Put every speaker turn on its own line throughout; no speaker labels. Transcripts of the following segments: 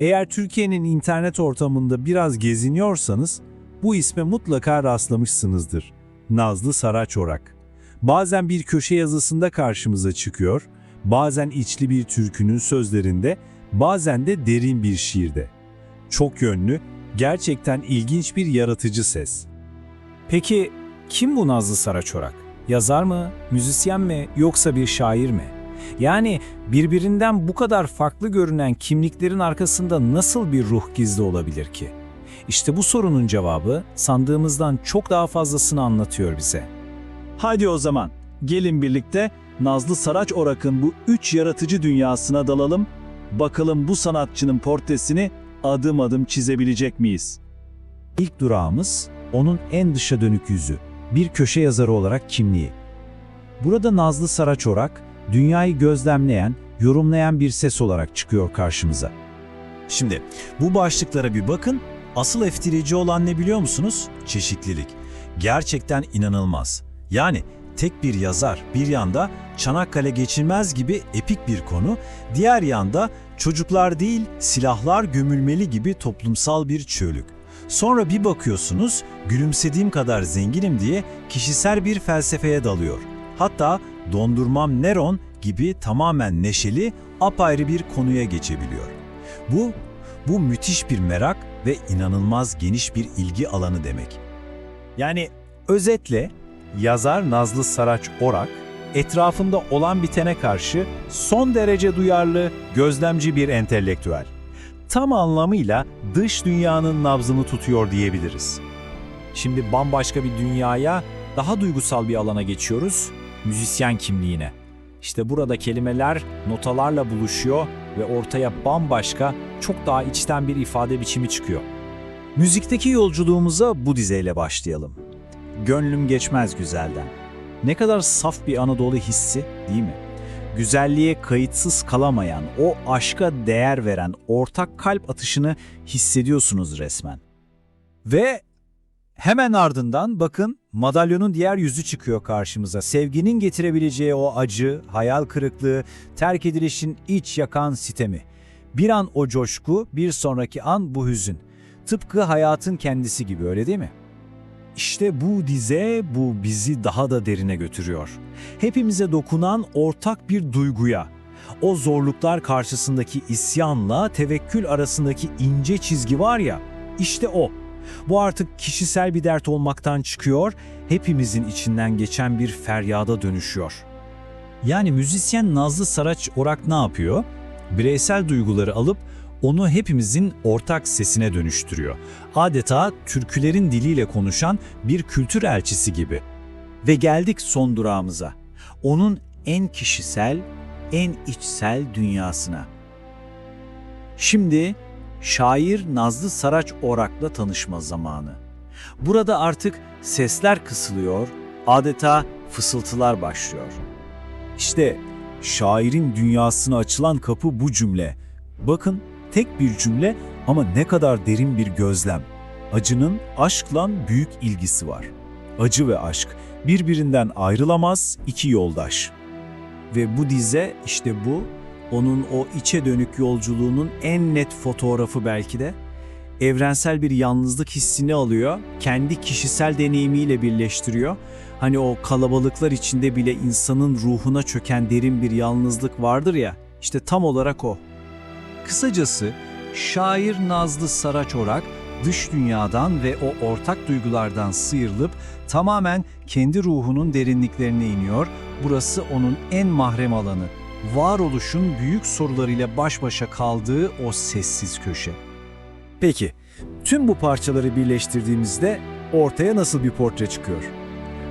Eğer Türkiye'nin internet ortamında biraz geziniyorsanız bu isme mutlaka rastlamışsınızdır. Nazlı Saraçorak. Bazen bir köşe yazısında karşımıza çıkıyor, bazen içli bir türkünün sözlerinde, bazen de derin bir şiirde. Çok yönlü, gerçekten ilginç bir yaratıcı ses.
Peki kim bu Nazlı Saraçorak? Yazar mı, müzisyen mi yoksa bir şair mi? Yani birbirinden bu kadar farklı görünen kimliklerin arkasında nasıl bir ruh gizli olabilir ki? İşte bu sorunun cevabı sandığımızdan çok daha fazlasını anlatıyor bize.
Hadi o zaman gelin birlikte Nazlı Saraç Orak'ın bu üç yaratıcı dünyasına dalalım. Bakalım bu sanatçının portresini adım adım çizebilecek miyiz?
İlk durağımız onun en dışa dönük yüzü, bir köşe yazarı olarak kimliği. Burada Nazlı Saraçorak, dünyayı gözlemleyen, yorumlayan bir ses olarak çıkıyor karşımıza.
Şimdi bu başlıklara bir bakın. Asıl eftirici olan ne biliyor musunuz? Çeşitlilik. Gerçekten inanılmaz. Yani tek bir yazar bir yanda Çanakkale geçilmez gibi epik bir konu, diğer yanda çocuklar değil silahlar gömülmeli gibi toplumsal bir çığlık. Sonra bir bakıyorsunuz gülümsediğim kadar zenginim diye kişisel bir felsefeye dalıyor. Hatta dondurmam Neron gibi tamamen neşeli apayrı bir konuya geçebiliyor. Bu, bu müthiş bir merak ve inanılmaz geniş bir ilgi alanı demek.
Yani özetle yazar Nazlı Saraç Orak etrafında olan bitene karşı son derece duyarlı, gözlemci bir entelektüel. Tam anlamıyla dış dünyanın nabzını tutuyor diyebiliriz. Şimdi bambaşka bir dünyaya, daha duygusal bir alana geçiyoruz, müzisyen kimliğine. İşte burada kelimeler notalarla buluşuyor ve ortaya bambaşka, çok daha içten bir ifade biçimi çıkıyor. Müzikteki yolculuğumuza bu dizeyle başlayalım. Gönlüm geçmez güzelden. Ne kadar saf bir Anadolu hissi değil mi? Güzelliğe kayıtsız kalamayan, o aşka değer veren ortak kalp atışını hissediyorsunuz resmen. Ve hemen ardından bakın madalyonun diğer yüzü çıkıyor karşımıza. Sevginin getirebileceği o acı, hayal kırıklığı, terk edilişin iç yakan sitemi. Bir an o coşku, bir sonraki an bu hüzün. Tıpkı hayatın kendisi gibi öyle değil mi? İşte bu dize bu bizi daha da derine götürüyor. Hepimize dokunan ortak bir duyguya, o zorluklar karşısındaki isyanla tevekkül arasındaki ince çizgi var ya, işte o. Bu artık kişisel bir dert olmaktan çıkıyor, hepimizin içinden geçen bir feryada dönüşüyor. Yani müzisyen Nazlı Saraç Orak ne yapıyor? Bireysel duyguları alıp onu hepimizin ortak sesine dönüştürüyor. Adeta türkülerin diliyle konuşan bir kültür elçisi gibi. Ve geldik son durağımıza. Onun en kişisel, en içsel dünyasına. Şimdi şair Nazlı Saraç Orak'la tanışma zamanı. Burada artık sesler kısılıyor, adeta fısıltılar başlıyor. İşte şairin dünyasına açılan kapı bu cümle. Bakın tek bir cümle ama ne kadar derin bir gözlem. Acının aşkla büyük ilgisi var. Acı ve aşk birbirinden ayrılamaz iki yoldaş. Ve bu dize işte bu, onun o içe dönük yolculuğunun en net fotoğrafı belki de. Evrensel bir yalnızlık hissini alıyor, kendi kişisel deneyimiyle birleştiriyor. Hani o kalabalıklar içinde bile insanın ruhuna çöken derin bir yalnızlık vardır ya, işte tam olarak o. Kısacası şair Nazlı Saraçorak dış dünyadan ve o ortak duygulardan sıyrılıp tamamen kendi ruhunun derinliklerine iniyor. Burası onun en mahrem alanı. Varoluşun büyük sorularıyla baş başa kaldığı o sessiz köşe. Peki, tüm bu parçaları birleştirdiğimizde ortaya nasıl bir portre çıkıyor?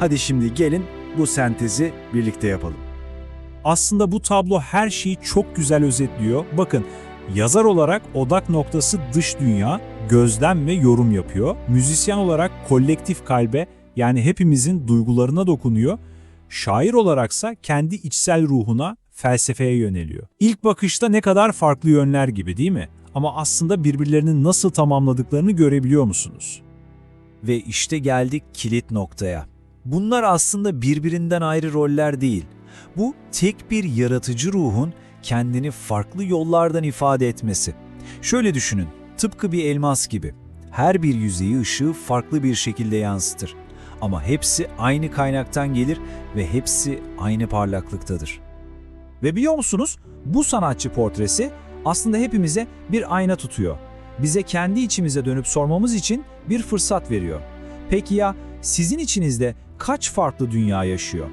Hadi şimdi gelin bu sentezi birlikte yapalım. Aslında bu tablo her şeyi çok güzel özetliyor. Bakın Yazar olarak odak noktası dış dünya, gözlem ve yorum yapıyor. Müzisyen olarak kolektif kalbe yani hepimizin duygularına dokunuyor. Şair olaraksa kendi içsel ruhuna, felsefeye yöneliyor. İlk bakışta ne kadar farklı yönler gibi değil mi? Ama aslında birbirlerini nasıl tamamladıklarını görebiliyor musunuz? Ve işte geldik kilit noktaya. Bunlar aslında birbirinden ayrı roller değil. Bu tek bir yaratıcı ruhun kendini farklı yollardan ifade etmesi. Şöyle düşünün, tıpkı bir elmas gibi. Her bir yüzeyi ışığı farklı bir şekilde yansıtır. Ama hepsi aynı kaynaktan gelir ve hepsi aynı parlaklıktadır. Ve biliyor musunuz, bu sanatçı portresi aslında hepimize bir ayna tutuyor. Bize kendi içimize dönüp sormamız için bir fırsat veriyor. Peki ya sizin içinizde kaç farklı dünya yaşıyor?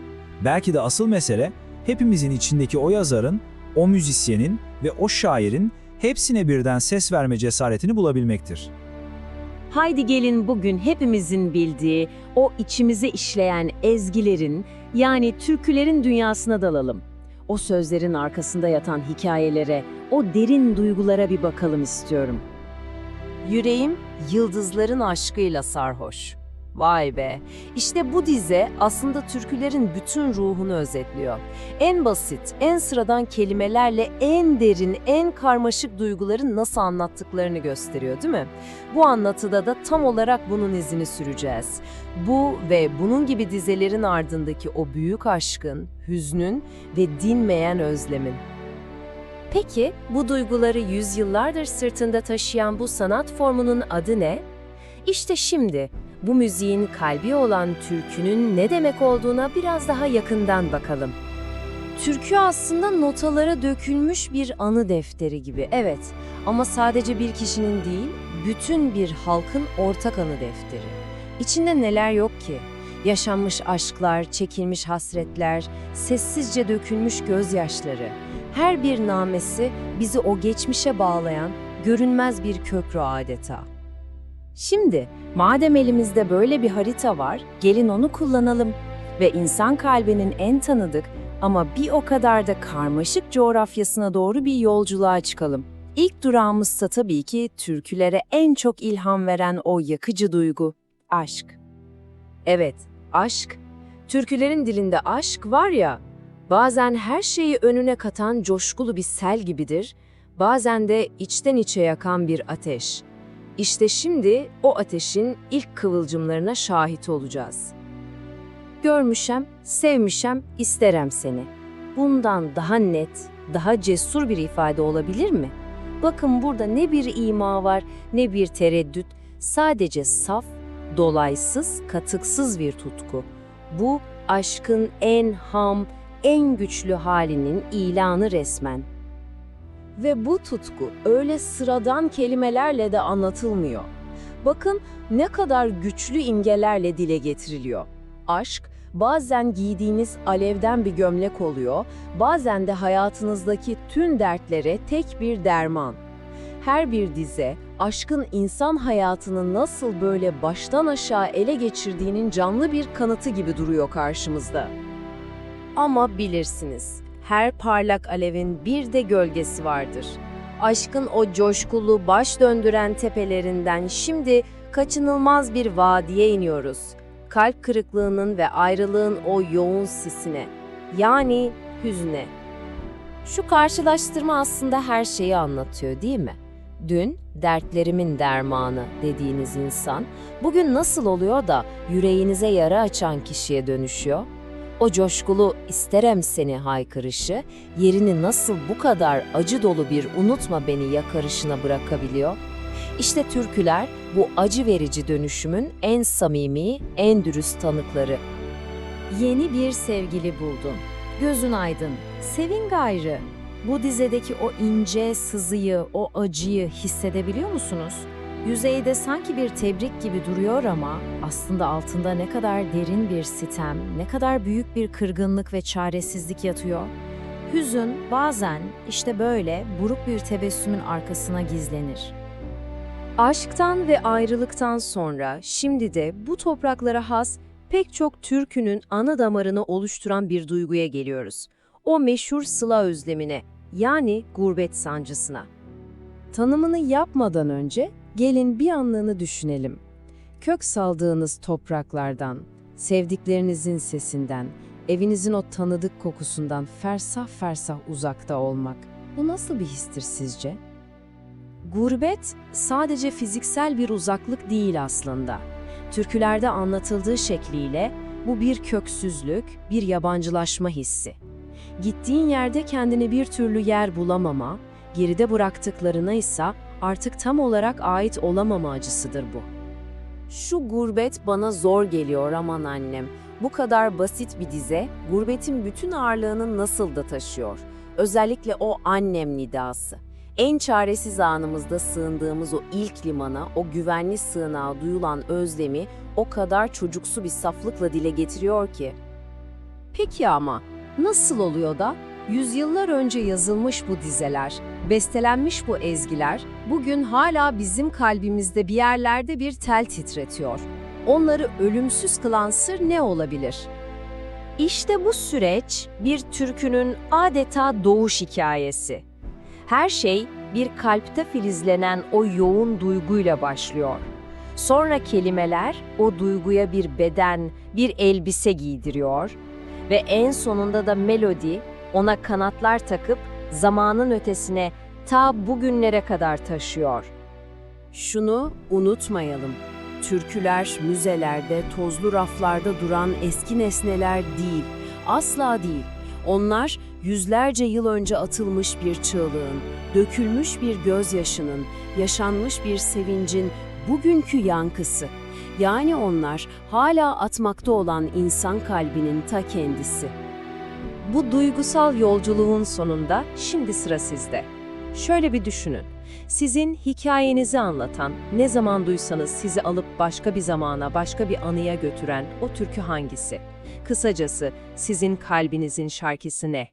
Belki de asıl mesele hepimizin içindeki o yazarın, o müzisyenin ve o şairin hepsine birden ses verme cesaretini bulabilmektir.
Haydi gelin bugün hepimizin bildiği o içimize işleyen ezgilerin yani türkülerin dünyasına dalalım. O sözlerin arkasında yatan hikayelere, o derin duygulara bir bakalım istiyorum.
Yüreğim yıldızların aşkıyla sarhoş. Vay be. İşte bu dize aslında türkülerin bütün ruhunu özetliyor. En basit, en sıradan kelimelerle en derin, en karmaşık duyguları nasıl anlattıklarını gösteriyor değil mi? Bu anlatıda da tam olarak bunun izini süreceğiz. Bu ve bunun gibi dizelerin ardındaki o büyük aşkın, hüznün ve dinmeyen özlemin. Peki bu duyguları yüzyıllardır sırtında taşıyan bu sanat formunun adı ne? İşte şimdi bu müziğin kalbi olan türkünün ne demek olduğuna biraz daha yakından bakalım. Türkü aslında notalara dökülmüş bir anı defteri gibi, evet. Ama sadece bir kişinin değil, bütün bir halkın ortak anı defteri. İçinde neler yok ki? Yaşanmış aşklar, çekilmiş hasretler, sessizce dökülmüş gözyaşları. Her bir namesi bizi o geçmişe bağlayan görünmez bir köprü adeta. Şimdi madem elimizde böyle bir harita var, gelin onu kullanalım ve insan kalbinin en tanıdık ama bir o kadar da karmaşık coğrafyasına doğru bir yolculuğa çıkalım. İlk durağımızsa tabii ki türkülere en çok ilham veren o yakıcı duygu, aşk. Evet, aşk. Türkülerin dilinde aşk var ya, bazen her şeyi önüne katan coşkulu bir sel gibidir, bazen de içten içe yakan bir ateş. İşte şimdi o ateşin ilk kıvılcımlarına şahit olacağız. Görmüşem, sevmişem, isterem seni. Bundan daha net, daha cesur bir ifade olabilir mi? Bakın burada ne bir ima var, ne bir tereddüt, sadece saf, dolaysız, katıksız bir tutku. Bu aşkın en ham, en güçlü halinin ilanı resmen. Ve bu tutku öyle sıradan kelimelerle de anlatılmıyor. Bakın ne kadar güçlü imgelerle dile getiriliyor. Aşk bazen giydiğiniz alevden bir gömlek oluyor, bazen de hayatınızdaki tüm dertlere tek bir derman. Her bir dize aşkın insan hayatını nasıl böyle baştan aşağı ele geçirdiğinin canlı bir kanıtı gibi duruyor karşımızda. Ama bilirsiniz, her parlak alevin bir de gölgesi vardır. Aşkın o coşkulu, baş döndüren tepelerinden şimdi kaçınılmaz bir vadiye iniyoruz. Kalp kırıklığının ve ayrılığın o yoğun sisine, yani hüzne. Şu karşılaştırma aslında her şeyi anlatıyor değil mi? Dün dertlerimin dermanı dediğiniz insan, bugün nasıl oluyor da yüreğinize yara açan kişiye dönüşüyor? O coşkulu isterem seni haykırışı yerini nasıl bu kadar acı dolu bir unutma beni yakarışına bırakabiliyor? İşte türküler bu acı verici dönüşümün en samimi, en dürüst tanıkları. Yeni bir sevgili buldun. Gözün aydın. Sevin gayrı. Bu dizedeki o ince sızıyı, o acıyı hissedebiliyor musunuz? Yüzeyde sanki bir tebrik gibi duruyor ama aslında altında ne kadar derin bir sitem, ne kadar büyük bir kırgınlık ve çaresizlik yatıyor. Hüzün bazen işte böyle buruk bir tebessümün arkasına gizlenir. Aşktan ve ayrılıktan sonra şimdi de bu topraklara has pek çok türkünün ana damarını oluşturan bir duyguya geliyoruz. O meşhur sıla özlemine yani gurbet sancısına. Tanımını yapmadan önce gelin bir anlığını düşünelim. Kök saldığınız topraklardan, sevdiklerinizin sesinden, evinizin o tanıdık kokusundan fersah fersah uzakta olmak. Bu nasıl bir histir sizce? Gurbet sadece fiziksel bir uzaklık değil aslında. Türkülerde anlatıldığı şekliyle bu bir köksüzlük, bir yabancılaşma hissi. Gittiğin yerde kendine bir türlü yer bulamama,
geride bıraktıklarına ise artık tam olarak ait olamama acısıdır bu.
Şu gurbet bana zor geliyor aman annem. Bu kadar basit bir dize, gurbetin bütün ağırlığını nasıl da taşıyor. Özellikle o annem nidası. En çaresiz anımızda sığındığımız o ilk limana, o güvenli sığınağa duyulan özlemi o kadar çocuksu bir saflıkla dile getiriyor ki.
Peki ama nasıl oluyor da yüzyıllar önce yazılmış bu dizeler, bestelenmiş bu ezgiler bugün hala bizim kalbimizde bir yerlerde bir tel titretiyor? Onları ölümsüz kılan sır ne olabilir?
İşte bu süreç bir türkünün adeta doğuş hikayesi. Her şey bir kalpte filizlenen o yoğun duyguyla başlıyor. Sonra kelimeler o duyguya bir beden, bir elbise giydiriyor ve en sonunda da melodi ona kanatlar takıp zamanın ötesine ta bugünlere kadar taşıyor.
Şunu unutmayalım. Türküler müzelerde, tozlu raflarda duran eski nesneler değil. Asla değil. Onlar yüzlerce yıl önce atılmış bir çığlığın, dökülmüş bir gözyaşının, yaşanmış bir sevincin bugünkü yankısı. Yani onlar hala atmakta olan insan kalbinin ta kendisi.
Bu duygusal yolculuğun sonunda şimdi sıra sizde. Şöyle bir düşünün. Sizin hikayenizi anlatan, ne zaman duysanız sizi alıp başka bir zamana, başka bir anıya götüren o türkü hangisi? Kısacası sizin kalbinizin şarkısı ne?